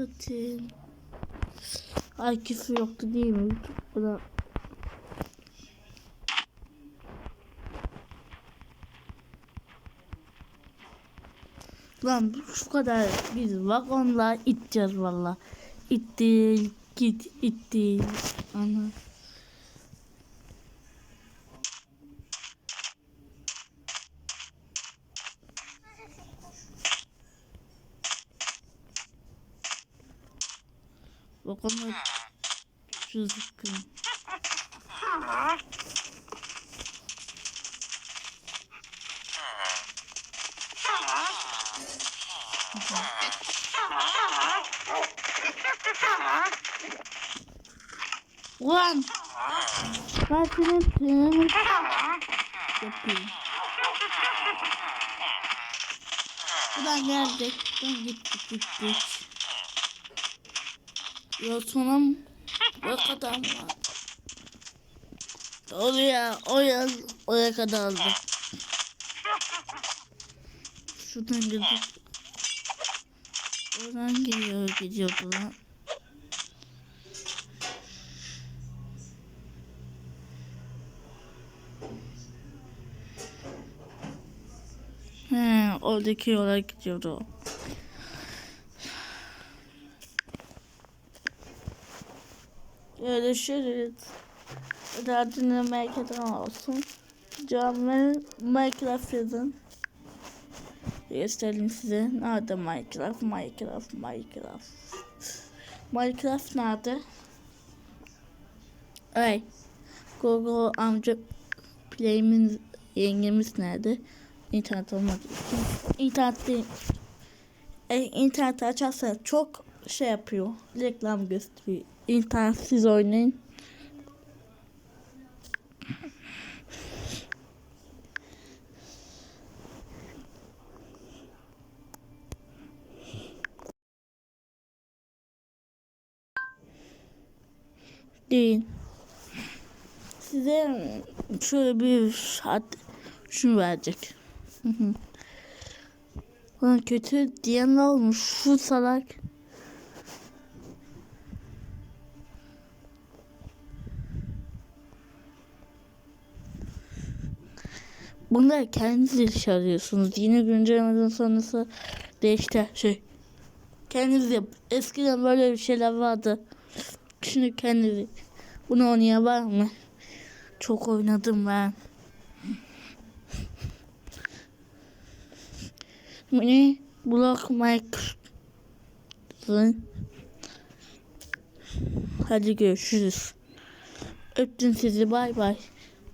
Satayım. Ay küfür yoktu değil mi? YouTube'da. Lan şu kadar biz vagonla iteceğiz valla. İtti, git, itti. Ana. Vagonla çözüküm. Ulan! Ben senin planını yapayım. Ulan geldik. Ben gittik gittik. Ya sonum ne kadar mı? Oraya, oraya, oraya kadar aldım. Şuradan girdik. Oradan geliyor, gidiyordu lan. He, oradaki yola gidiyordu. Görüşürüz. Derdini Minecraft'tan olsun. Canlı Minecraft yazın. Göstereyim size. Nerede Minecraft? Minecraft, Minecraft. Minecraft nerede? Ay. Google amca Play'imiz yengemiz nerede? İnternet olmak için. İnternette e, internet açarsa çok şey yapıyor. Reklam gösteriyor. İnternetsiz oynayın. Değil. Size şöyle bir saat şunu verecek. Hı hı. Bana kötü diyen olmuş? Şu salak. Bunları kendiniz arıyorsunuz. Yeni güncellemeden sonrası değişti şey. Kendiniz yap. Eskiden böyle bir şeyler vardı. Şimdi kendiniz. Bunu oynayan var mı? Çok oynadım ben. Mini Block Mike. Hadi görüşürüz. Öptüm sizi bay bay.